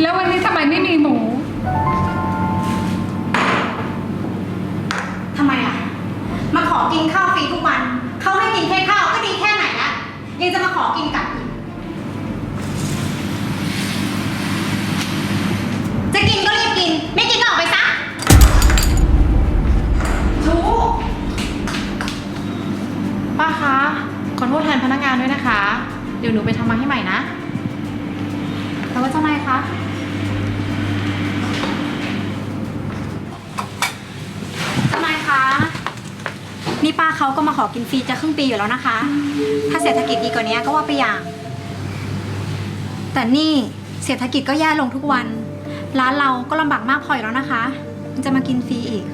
แล้ววันนี้ทำไมไม่มีหมู ทำไมอะ มาขอกินข้าวฟรีทุกวัน เขาให้กินแค่ข้าวก็ดีแค่ไหนละยังจะมาขอกินกลับอีก จะกินก็รีบกิน ไม่กินก็ออกไปซะถูป้าคะขอโทษแทนพนักงานด้วยนะคะ เดี๋ยวหนูไปทำมาให้ใหม่นะ แต่ว่าเจ้านายคะ นี่ป้าเขาก็มาขอกินฟรีจะครึ่งปีอยู่แล้วนะคะ ถ้าเศรษฐกิจดีกว่านี้ก็ว่าไปอย่าง แต่นี่เศรษฐกิจก็แย่ลงทุกวัน ร้านเราก็ลำบากมากพออยู่แล้วนะคะมันจะมากินฟรีอีก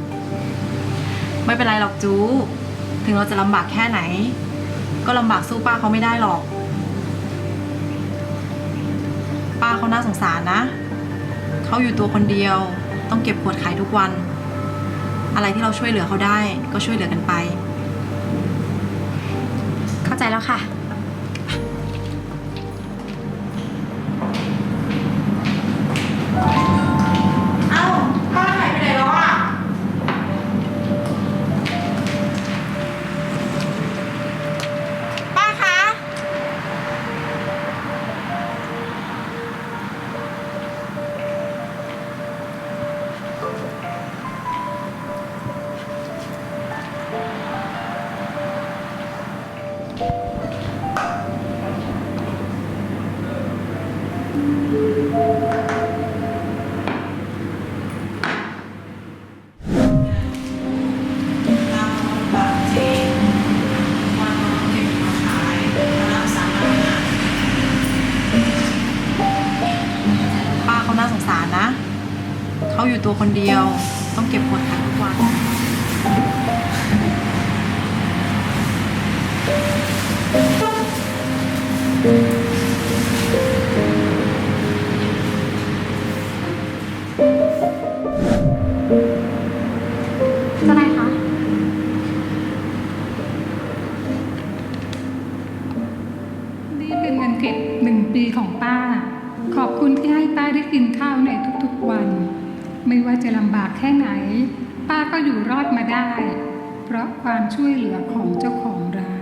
ไม่เป็นไรหรอกจู ถึงเราจะลำบากแค่ไหน ก็ลำบากสู้ป้าเขาไม่ได้หรอก ป้าเขาน่าสงสารนะ เขาอยู่ตัวคนเดียว ต้องเก็บขวดขายทุกวัน อะไรที่เราช่วยเหลือเขาได้ก็ช่วยเหลือกันไป เข้าใจแล้วค่ะ ป้าเขาน่าสงสารนะ เขาอยู่ตัวคนเดียว ต้องเก็บขวดขายทุกวัน แค่ไหน ป้าก็อยู่รอดมาได้ เพราะความช่วยเหลือของเจ้าของร้าน